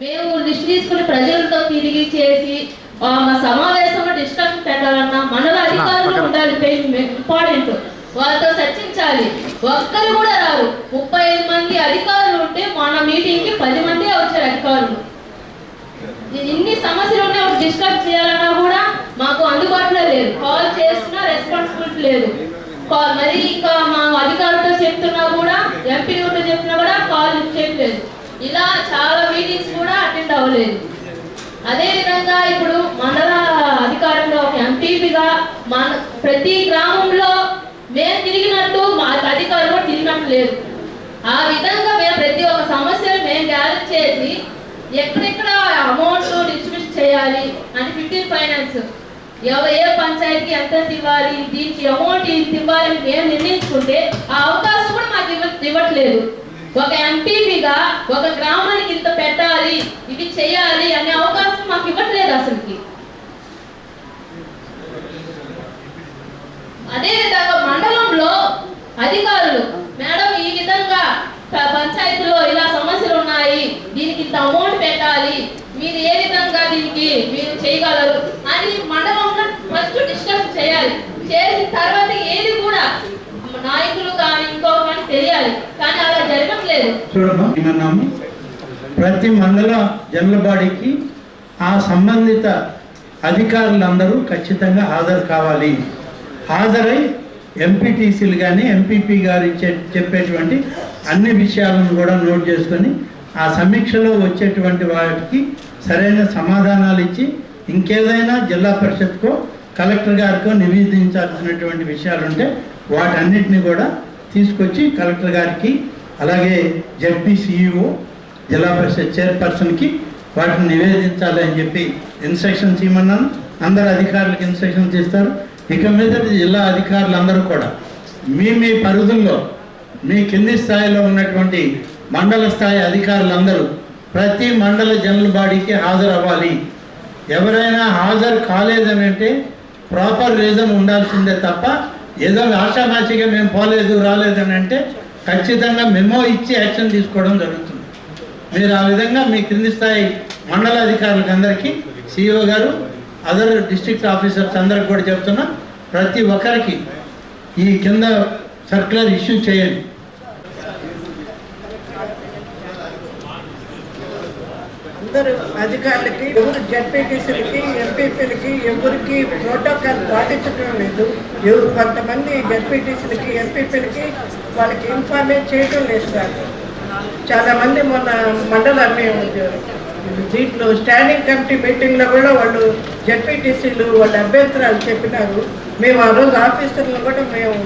మేము లిస్ట్ తీసుకుని ప్రజలతో తిరిగి చేసి మా సమావేశంలో డిస్కషన్ పెట్టాలన్నా మండల అధికారులు ఉండాలి ఇంపార్టెంట్. వాళ్ళతో చర్చించాలి. ఒక్కరు కూడా రారు. ముప్పై ఐదు మంది అధికారులు ఉంటే మన మీటింగ్కి పది మంది వచ్చారు అధికారులు. ఇన్ని సమస్యలు ఉన్నాయి ఒకటి డిస్కస్ చేయాలన్నా కూడా మాకు అందుబాటులో లేదు. కాల్ చేస్తున్నా రెస్పాన్సిబిలిటీ లేదు. మరి ఇంకా మా అధికారులతో చెప్తున్నా కూడా ఎంపీలతో చెప్తున్నా కూడా కాల్ చేయట్లేదు. ఇలా చాలా మీటింగ్స్ కూడా అటెండ్ అవ్వలేదు. అదే విధంగా ఇప్పుడు మండల అధికారంలో ఒక ఎంపీపీగా మన ప్రతి గ్రామంలో మేము తిరిగినట్టు మా అధికారులు కూడా తిరిగినట్టు లేదు ఆ విధంగా మేము ప్రతి ఒక్క సమస్యలు మేము గ్యాదర్ చేసి ఎక్కడెక్కడ అమౌంట్ డిస్ట్రిబ్యూట్ చేయాలి అని ఫిఫ్టీన్ ఫైనాన్స్ ఏ పంచాయతీకి ఎంత ఇవ్వాలి దీనికి అమౌంట్ ఇంత ఇవ్వాలని మేము నిర్ణయించుకుంటే ఆ అవకాశం కూడా మాకు ఇవ్వ ఇవ్వట్లేదు. ఒక ఎంపీ ఎంపీపీగా ఒక గ్రామానికి ఇంత పెట్టాలి ఇది చేయాలి అనే అవకాశం మాకు ఇవ్వట్లేదు అసలుకి. అదే విధంగా మండలంలో అధికారులు మేడం ఈ విధంగా పంచాయతీలో ఇలా సమస్యలు ఉన్నాయి దీనికి ఇంత అమౌంట్ పెట్టాలి మీరు ఏ విధంగా దీనికి మీరు చేయగలరు అని మండలంలో ఫస్ట్ డిస్కస్ చేయాలి చేసిన తర్వాత ఏది కూడా నాయకులు కానీ ఇంకో కానీ తెలియాలి కానీ అలా జరగట్లేదు చూడమ్మా ఏమన్నాము ప్రతి మండల జనరల్ బాడీకి ఆ సంబంధిత అధికారులందరూ ఖచ్చితంగా హాజరు కావాలి. హాజరై ఎంపీటీసీలు కానీ ఎంపీపీ గారు ఇచ్చే చెప్పేటువంటి అన్ని విషయాలను కూడా నోట్ చేసుకొని ఆ సమీక్షలో వచ్చేటువంటి వాటికి సరైన సమాధానాలు ఇచ్చి ఇంకేదైనా జిల్లా పరిషత్కో కలెక్టర్ గారికో నివేదించాల్సినటువంటి విషయాలు ఉంటే వాటన్నిటిని కూడా తీసుకొచ్చి కలెక్టర్ గారికి అలాగే జడ్పీ సిఇఓ జిల్లా పరిషత్ చైర్పర్సన్కి వాటిని నివేదించాలి అని చెప్పి ఇన్స్ట్రక్షన్స్ ఇవ్వమన్నాను అందరు అధికారులకు ఇన్స్ట్రక్షన్స్ ఇస్తారు ఇక మీద జిల్లా అధికారులు అందరూ కూడా మీ మీ పరిధుల్లో మీ కింది స్థాయిలో ఉన్నటువంటి మండల స్థాయి అధికారులందరూ ప్రతి మండల జనరల్ బాడీకి హాజరు అవ్వాలి ఎవరైనా హాజరు కాలేదని అంటే ప్రాపర్ రీజన్ ఉండాల్సిందే తప్ప ఏదో ఆషామాషిగా మేము పోలేదు రాలేదని అంటే ఖచ్చితంగా మెమో ఇచ్చి యాక్షన్ తీసుకోవడం జరుగుతుంది. మీరు ఆ విధంగా మీ క్రింది స్థాయి మండల అధికారులకు అందరికీ సిఇఓ గారు అదర్ డిస్ట్రిక్ట్ ఆఫీసర్స్ అందరికి కూడా చెప్తున్నా ప్రతి ఒక్కరికి ఈ కింద సర్క్యులర్ ఇష్యూ చేయండి. అందరూ అధికారులకి ఎవరు జడ్పీటీసీలకి ఎంపీపీలకి ఎవరికి ప్రోటోకాల్ పాటించడం లేదు. ఎవరు కొంతమంది జడ్పీటీసీలకి ఎంపీపీలకి వాళ్ళకి ఇన్ఫార్మేట్ చేయడం లేదు సార్. చాలామంది మొన్న మండల మేము దీంట్లో స్టాండింగ్ కమిటీ మీటింగ్లో కూడా వాళ్ళు జడ్పీటీసీలు వాళ్ళ అభ్యంతరాలు చెప్పినారు. మేము ఆ రోజు ఆఫీసర్లు కూడా మేము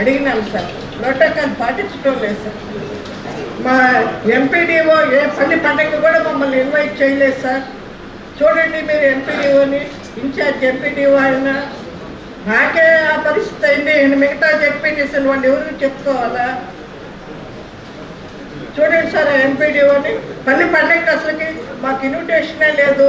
అడిగినాం సార్. ప్రోటోకాల్ పాటించడం లేదు సార్. మా ఎంపీడీఓ ఏ పల్లి పండగకి కూడా మమ్మల్ని ఇన్వైట్ చేయలేదు సార్. చూడండి మీరు ఎంపీడీఓని ఇన్ఛార్జ్ ఎంపీడీఓ ఆయన నాకే ఆ పరిస్థితి అయింది. నేను మిగతా జెడ్పీటీసీలు వాళ్ళు ఎవరు చెప్పుకోవాలా? చూడండి సార్ ఎంపీడీఓని పల్లి పండగకి అసలుకి మాకు ఇన్విటేషనే లేదు.